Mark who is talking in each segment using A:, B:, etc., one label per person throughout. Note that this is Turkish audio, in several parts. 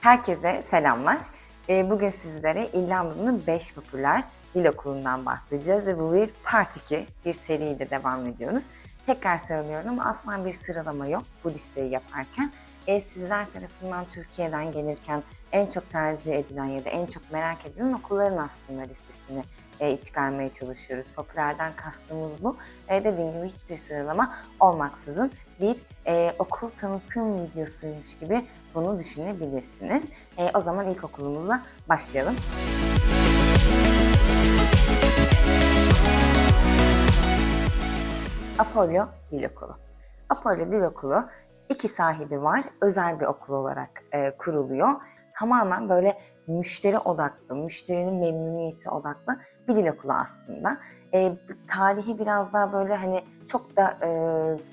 A: Herkese selamlar. Ee, Bugün sizlere İrlanda'nın 5 popüler dil okulundan bahsedeceğiz ve bu bir part 2, bir seriyle devam ediyoruz. Tekrar söylüyorum asla bir sıralama yok bu listeyi yaparken. Ee, sizler tarafından Türkiye'den gelirken en çok tercih edilen ya da en çok merak edilen okulların aslında listesini e, çıkarmaya çalışıyoruz. Popülerden kastımız bu. E, dediğim gibi hiçbir sıralama olmaksızın bir e, okul tanıtım videosuymuş gibi bunu düşünebilirsiniz. E, o zaman ilk okulumuzla başlayalım. Apollo Dil Okulu. Apollo Dil Okulu iki sahibi var. Özel bir okul olarak e, kuruluyor. Tamamen böyle müşteri odaklı, müşterinin memnuniyeti odaklı bir dil okulu aslında. E, tarihi biraz daha böyle hani çok da e,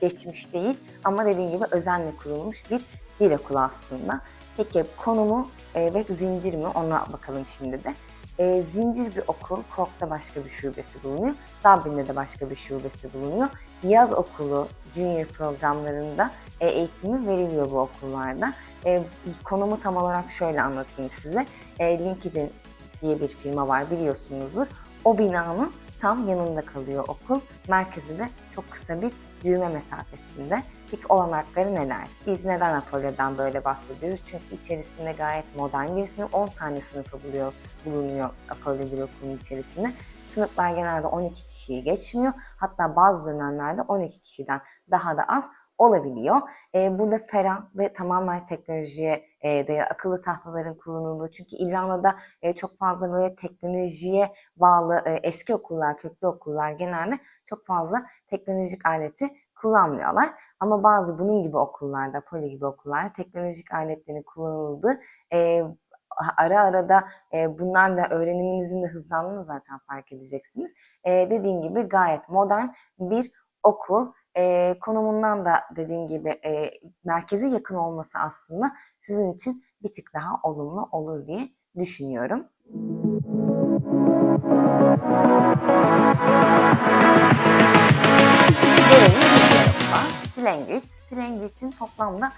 A: geçmiş değil ama dediğim gibi özenle kurulmuş bir dil okulu aslında. Peki konumu e, ve zincir mi ona bakalım şimdi de. E, zincir bir okul, Cork'ta başka bir şubesi bulunuyor. Dublin'de de başka bir şubesi bulunuyor. Yaz okulu, junior programlarında e, eğitimi veriliyor bu okullarda. E, konumu tam olarak şöyle anlatayım size. E, LinkedIn diye bir firma var biliyorsunuzdur. O binanın tam yanında kalıyor okul. Merkezi de çok kısa bir yürüme mesafesinde. Peki olanakları neler? Biz neden Apollo'dan böyle bahsediyoruz? Çünkü içerisinde gayet modern bir sınıf. 10 tane sınıfı buluyor, bulunuyor Apollo Dil Okulu'nun içerisinde. Sınıflar genelde 12 kişiyi geçmiyor. Hatta bazı dönemlerde 12 kişiden daha da az olabiliyor. Ee, burada ferah ve tamamen teknolojiye e, dayalı akıllı tahtaların kullanıldığı çünkü İrlanda'da e, çok fazla böyle teknolojiye bağlı e, eski okullar, köklü okullar genelde çok fazla teknolojik aleti kullanmıyorlar. Ama bazı bunun gibi okullarda, poli gibi okullarda teknolojik aletlerin kullanıldığı e, ara ara da e, bunlarla öğreniminizin de hızlandığını zaten fark edeceksiniz. E, dediğim gibi gayet modern bir okul. E, konumundan da dediğim gibi e, merkeze yakın olması aslında sizin için bir tık daha olumlu olur diye düşünüyorum. Gelelim Language. City Language'in toplamda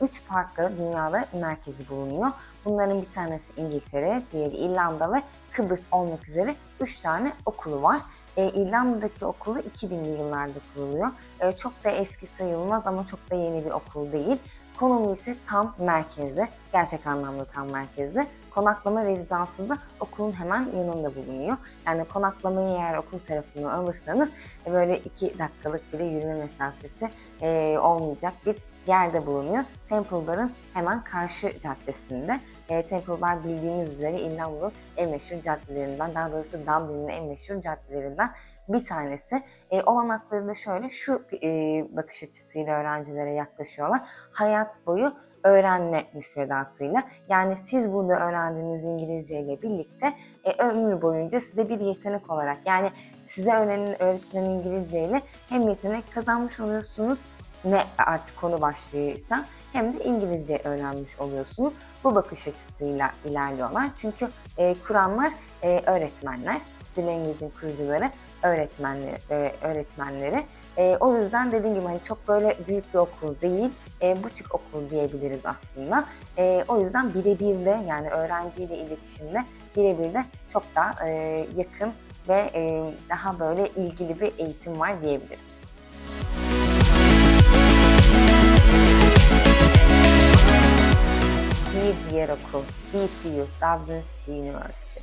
A: 3 farklı dünyada merkezi bulunuyor. Bunların bir tanesi İngiltere, diğeri İrlanda ve Kıbrıs olmak üzere 3 tane okulu var. E, İrlanda'daki okulu 2000'li yıllarda kuruluyor. E, çok da eski sayılmaz ama çok da yeni bir okul değil. Konumu ise tam merkezde, gerçek anlamda tam merkezde. Konaklama rezidansı da okulun hemen yanında bulunuyor. Yani konaklamayı eğer okul tarafından alırsanız e, böyle 2 dakikalık bile yürüme mesafesi olmayacak bir yerde bulunuyor. Temple Bar'ın hemen karşı caddesinde. E, Temple Bar bildiğiniz üzere İrlanda'nın en meşhur caddelerinden, daha doğrusu Dublin'in en meşhur caddelerinden bir tanesi. E, olanakları da şöyle, şu e, bakış açısıyla öğrencilere yaklaşıyorlar. Hayat boyu öğrenme müfredatıyla. Yani siz burada öğrendiğiniz İngilizce ile birlikte e, ömür boyunca size bir yetenek olarak yani size öğrenen, öğretilen İngilizce ile hem yetenek kazanmış oluyorsunuz ne artık konu başlığıysa hem de İngilizce öğrenmiş oluyorsunuz. Bu bakış açısıyla ilerliyorlar. Çünkü e, kuranlar e, öğretmenler, Language'in kurucuları öğretmenleri, e, öğretmenleri. E, o yüzden dediğim gibi hani çok böyle büyük bir okul değil, e, buçuk okul diyebiliriz aslında. E, o yüzden birebir de yani öğrenciyle iletişimde birebir de çok daha e, yakın ve e, daha böyle ilgili bir eğitim var diyebilirim. Bir diğer okul DCU, Dublin City University.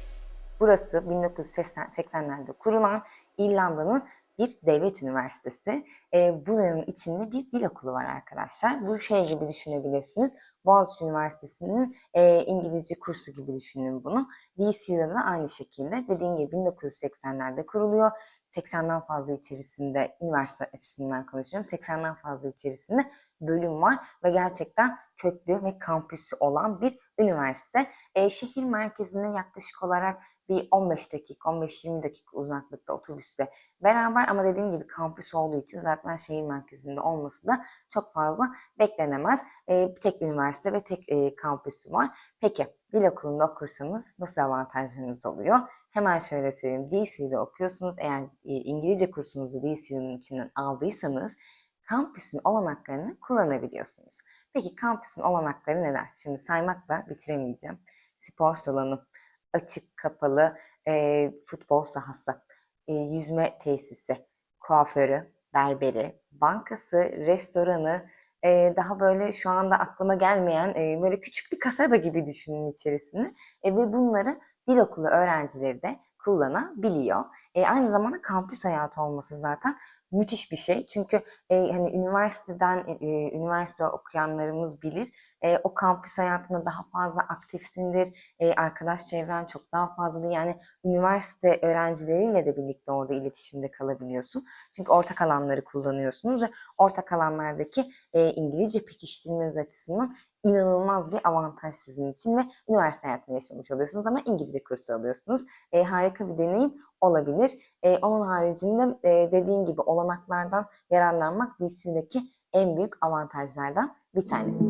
A: Burası 1980'lerde kurulan İrlanda'nın bir devlet üniversitesi. E, buranın içinde bir dil okulu var arkadaşlar. Bu şey gibi düşünebilirsiniz. Boğaziçi Üniversitesi'nin e, İngilizce kursu gibi düşünün bunu. DCU'da da aynı şekilde dediğim gibi 1980'lerde kuruluyor. 80'den fazla içerisinde, üniversite açısından konuşuyorum, 80'den fazla içerisinde bölüm var ve gerçekten köklü ve kampüsü olan bir üniversite. E, şehir merkezine yaklaşık olarak bir 15 dakika, 15-20 dakika uzaklıkta otobüste beraber ama dediğim gibi kampüs olduğu için zaten şehir merkezinde olması da çok fazla beklenemez. E, tek üniversite ve tek e, kampüsü var. Peki dil okulunda okursanız nasıl avantajlarınız oluyor? Hemen şöyle söyleyeyim. DCU'da okuyorsunuz. Eğer e, İngilizce kursunuzu DCU'nun içinden aldıysanız kampüsün olanaklarını kullanabiliyorsunuz. Peki kampüsün olanakları neler? Şimdi saymakla bitiremeyeceğim. Spor salonu, açık kapalı e, futbol sahası, e, yüzme tesisi, kuaförü, berberi, bankası, restoranı, e, daha böyle şu anda aklıma gelmeyen e, böyle küçük bir kasaba gibi düşünün içerisini e, ve bunları dil okulu öğrencileri de kullanabiliyor. E, aynı zamanda kampüs hayatı olması zaten müthiş bir şey. Çünkü e, hani üniversiteden e, üniversite okuyanlarımız bilir. E, o kampüs hayatında daha fazla aktifsindir. E, arkadaş çevren çok daha fazladır. Yani üniversite öğrencileriyle de birlikte orada iletişimde kalabiliyorsun. Çünkü ortak alanları kullanıyorsunuz ve ortak alanlardaki e, İngilizce pekiştirmeniz açısından inanılmaz bir avantaj sizin için ve üniversite hayatını yaşamış oluyorsunuz ama İngilizce kursu alıyorsunuz. E, harika bir deneyim olabilir. E, onun haricinde e, dediğim gibi olanaklardan yararlanmak DCU'daki en büyük avantajlardan bir tanesi.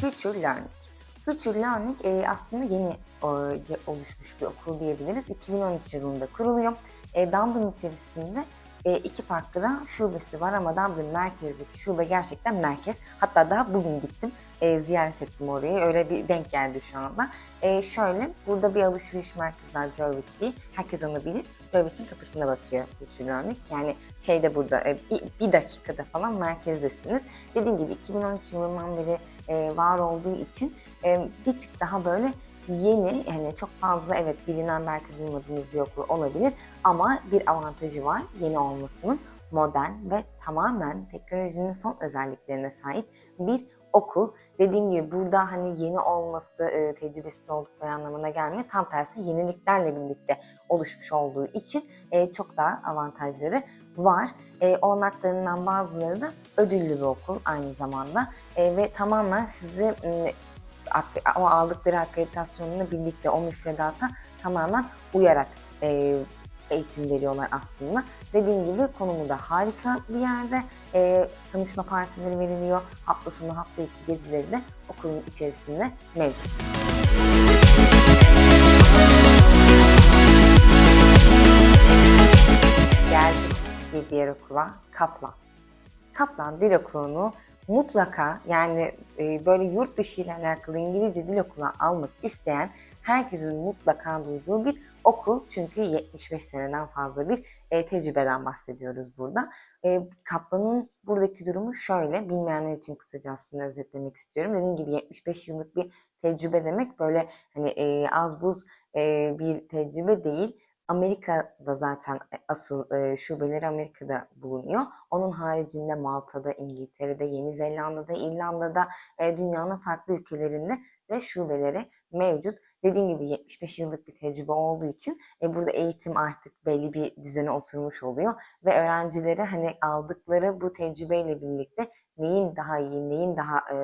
A: Future Learning. Future Learning e, aslında yeni e, oluşmuş bir okul diyebiliriz. 2013 yılında kuruluyor. E, Dublin içerisinde e, iki farklı da şubesi var ama Dublin merkezdeki şube gerçekten merkez. Hatta daha bugün gittim, e, ziyaret ettim orayı. Öyle bir denk geldi şu anda. E, şöyle, burada bir alışveriş merkezi var Jervis diye. Herkes onu bilir. Jervis'in kapısına bakıyor Future Learning. Yani şeyde burada e, bir, bir dakikada falan merkezdesiniz. Dediğim gibi 2013 yılından beri e, var olduğu için e, bir tık daha böyle yeni, yani çok fazla evet bilinen belki duymadığınız bir okul olabilir ama bir avantajı var yeni olmasının modern ve tamamen teknolojinin son özelliklerine sahip bir okul. Dediğim gibi burada hani yeni olması e, tecrübesiz oldukları anlamına gelmiyor. Tam tersi yeniliklerle birlikte oluşmuş olduğu için e, çok daha avantajları var. E, olanaklarından bazıları da ödüllü bir okul aynı zamanda e, ve tamamen sizi o aldıkları akreditasyonla birlikte o müfredata tamamen uyarak e, eğitim veriyorlar aslında. Dediğim gibi konumu da harika bir yerde. E, tanışma partileri veriliyor. Hafta sonu hafta içi gezileri de okulun içerisinde mevcut. Geldik bir diğer okula Kaplan. Kaplan Dil Okulu'nu mutlaka yani e, böyle yurt dışı ile alakalı İngilizce dil okulu almak isteyen herkesin mutlaka duyduğu bir okul. Çünkü 75 seneden fazla bir e, tecrübeden bahsediyoruz burada. E, Kaplan'ın buradaki durumu şöyle, bilmeyenler için kısaca aslında özetlemek istiyorum. Dediğim gibi 75 yıllık bir tecrübe demek böyle hani az buz bir tecrübe değil Amerika'da zaten e, asıl e, şubeleri Amerika'da bulunuyor. Onun haricinde Malta'da, İngiltere'de, Yeni Zelanda'da, İrlanda'da, e, dünyanın farklı ülkelerinde de şubeleri mevcut. Dediğim gibi 75 yıllık bir tecrübe olduğu için e, burada eğitim artık belli bir düzene oturmuş oluyor ve öğrencileri hani aldıkları bu tecrübeyle birlikte neyin daha iyi, neyin daha e,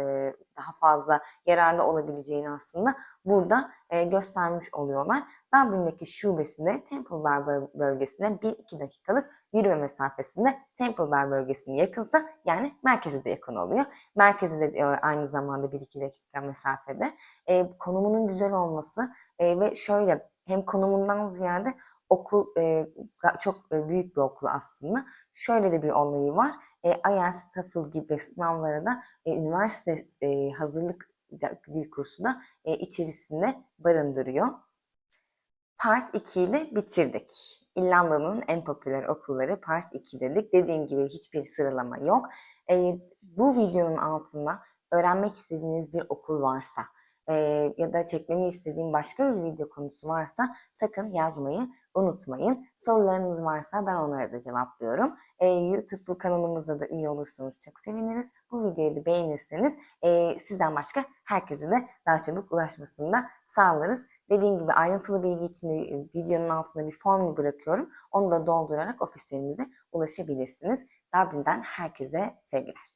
A: daha fazla yararlı olabileceğini aslında burada e, göstermiş oluyorlar. Dublin'deki şubesinde Temple Bar bölgesine 1-2 dakikalık yürüme mesafesinde Temple Bar bölgesine yakınsa yani merkeze de yakın oluyor. Merkeze de e, aynı zamanda 1-2 dakika mesafede. E, konumunun güzel olması e, ve şöyle hem konumundan ziyade okul e, çok e, büyük bir okul aslında. Şöyle de bir olayı var. E, IELTS, TOEFL gibi sınavlara da e, üniversite e, hazırlık dil kursu da e, içerisinde barındırıyor. Part 2 ile bitirdik. İrlanda'nın en popüler okulları Part 2 dedik. Dediğim gibi hiçbir sıralama yok. E, bu videonun altında öğrenmek istediğiniz bir okul varsa e, ya da çekmemi istediğim başka bir video konusu varsa sakın yazmayı unutmayın. Sorularınız varsa ben onlara da cevaplıyorum. E, YouTube kanalımıza da üye olursanız çok seviniriz. Bu videoyu da beğenirseniz e, sizden başka herkese de daha çabuk ulaşmasını da sağlarız. Dediğim gibi ayrıntılı bilgi için de videonun altında bir form bırakıyorum. Onu da doldurarak ofislerimize ulaşabilirsiniz. Dublin'den herkese sevgiler.